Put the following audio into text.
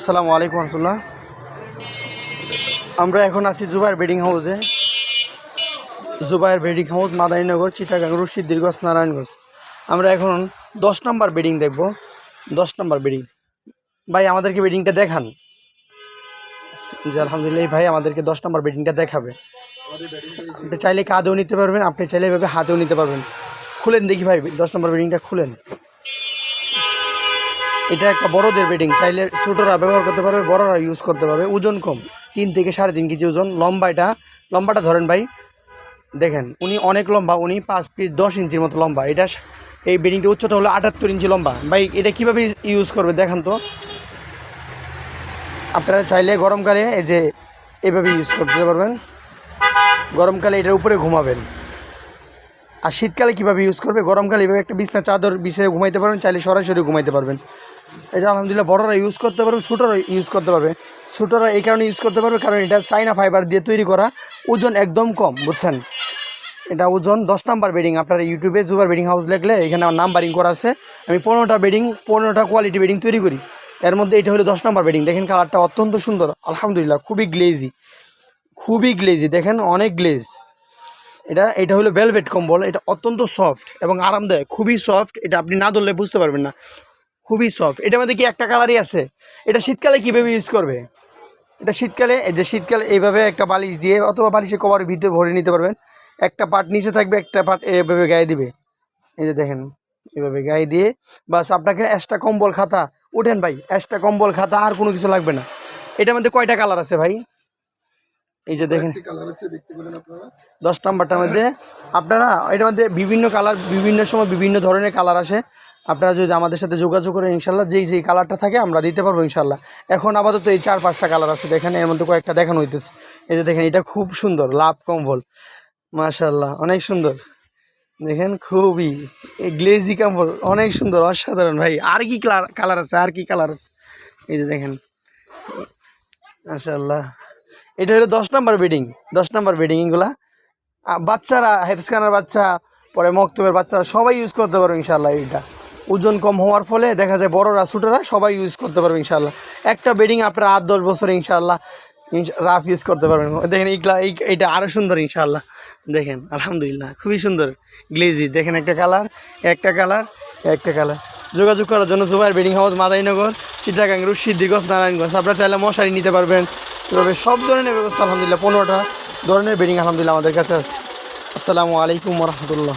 আসসালামু আলাইকুম রহমতুল্লাহ। আমরা এখন আছি জুবাইর বেডিং হাউসে। জুবাইর বেডিং হাউস, মাদারীনগর, চিটাগাং, রশিদ, দীর্ঘস, নারায়ণগঞ্জ। আমরা এখন দশ নম্বর বেডিং দেখব। দশ নম্বর বেডিং। ভাই, আমাদেরকে বেডিংটা দেখান। জি, আলহামদুলিল্লাহ ভাই আমাদেরকে দশ নম্বর বেডিংটা দেখাবে। আপনি চাইলে কাঁধেও নিতে পারবেন, আপনি চাইলে এভাবে হাতেও নিতে পারবেন। খুলেন দেখি ভাই, দশ নম্বর বেডিংটা খুলেন। এটা একটা বড়দের বেডিং চাইলে ছোটরা ব্যবহার করতে পারবে, বড়রা ইউজ করতে পারবে। ওজন কম, তিন থেকে সাড়ে তিন কেজি ওজন। লম্বা এটা লম্বাটা ধরেন ভাই, দেখেন, উনি অনেক লম্বা, উনি পাঁচ পিস দশ ইঞ্চির মতো লম্বা। এটা এই বেডিংটা উচ্চতা হলো আটাত্তর ইঞ্চি লম্বা। ভাই, এটা কীভাবে ইউজ করবে দেখান তো। আপনারা চাইলে গরমকালে এই যে এভাবে ইউজ করতে পারবেন। গরমকালে এটার উপরে ঘুমাবেন। আর শীতকালে কীভাবে ইউজ করবে? গরমকালে এভাবে একটা বিছনা, চাদর বিছিয়ে ঘুমাইতে পারবেন, চাইলে সরাসরি ঘুমাইতে পারবেন। এটা আলহামদুলিল্লাহ বড়রা ইউজ করতে পারবে, ছোটরা ইউজ করতে পারবে। ছোটরা এই কারণে ইউজ করতে পারবে, কারণ এটা চাইনা ফাইবার দিয়ে তৈরি করা। ওজন একদম কম, বুঝছেন? এটা ওজন দশ নাম্বার বেডিং আপনারা ইউটিউবে জুবার বেডিং হাউস লিখলে এখানে আমার নাম্বারিং করা আছে। আমি পনেরোটা বেডিং পনেরোটা কোয়ালিটি বেডিং তৈরি করি। এর মধ্যে এটা হলো দশ নাম্বার বেডিং দেখেন কালারটা অত্যন্ত সুন্দর। আলহামদুলিল্লাহ, খুবই গ্লেজি খুবই গ্লেজি দেখেন অনেক গ্লেজ এটা এটা হলো ভেলভেট কম্বল। এটা অত্যন্ত সফট এবং আরামদায়ক। খুবই সফট এটা আপনি না ধরলে বুঝতে পারবেন না। খুবই সফট এটার মধ্যে কি একটা কালারই আছে? এটা শীতকালে কীভাবে ইউজ করবে? এটা শীতকালে এই যে শীতকালে এইভাবে একটা বালিশ দিয়ে অথবা বালিশে কভারের ভিতরে ভরে নিতে পারবেন। একটা পার্ট নিচে থাকবে একটা পার্ট এভাবে গায়ে দিবে। এই যে দেখেন এভাবে গায়ে দিয়ে বাস আপনাকে এক্সট্রা কম্বল খাতা ওঠেন ভাই এক্সট্রা কম্বল খাতা আর কোনো কিছু লাগবে না। এটার মধ্যে কয়টা কালার আছে ভাই? এই যে দেখেন দশ নাম্বারটার মধ্যে আপনারা এটার মধ্যে বিভিন্ন কালার বিভিন্ন সময় বিভিন্ন ধরনের কালার আসে। আপনারা যদি আমাদের সাথে যোগাযোগ করেন, ইনশাল্লাহ যেই যেই কালারটা থাকে আমরা দিতে পারব ইনশাল্লাহ। এখন আপাতত এই চার পাঁচটা কালার আছে, দেখেন এর মধ্যে কয়েকটা দেখানো হইতেছে। এই যে দেখেন, এটা খুব সুন্দর, লাভ কম্বল। মাশাল্লাহ অনেক সুন্দর। দেখেন, খুবই গ্লেজি কম্বল, অনেক সুন্দর, অসাধারণ ভাই। আর কি কালার আছে, আর কি কালার আছে? এই যে দেখেন মাশাল্লাহ এটা হলো দশ নম্বর বেডিং দশ নম্বর বেডিং এগুলা। বাচ্চারা হেফসখানার বাচ্চা, পরে মক্তবের বাচ্চারা, সবাই ইউজ করতে পারবে ইনশাল্লাহ এইটা। ওজন কম হওয়ার ফলে দেখা যায় বড়রা ছোটরা সবাই ইউজ করতে পারবে ইনশাল্লাহ একটা বেডিং আপনারা আট, দশ বছর ইনশাল্লাহ রাফ ইউজ করতে পারবেন। দেখেন এইগুলা এই এইটা আরও সুন্দর ইনশাল্লাহ দেখেন, আলহামদুলিল্লাহ, খুবই সুন্দর গ্লেজি দেখেন একটা কালার একটা কালার একটা কালার যোগাযোগ করার জন্য জুবাইর বেডিং হাউস মাদাইনগর, চিটাগাং দিগস নারায়ণগঞ্জ। আপনারা চাইলে মশারি নিতে পারবেন। এভাবে সব ধরনের ব্যবস্থা, আলহামদুলিল্লাহ, পনেরোটা ধরনের বেডিং আলহামদুলিল্লাহ আমাদের কাছে আছে। আসসালামু আলাইকুম রহমতুল্লাহ।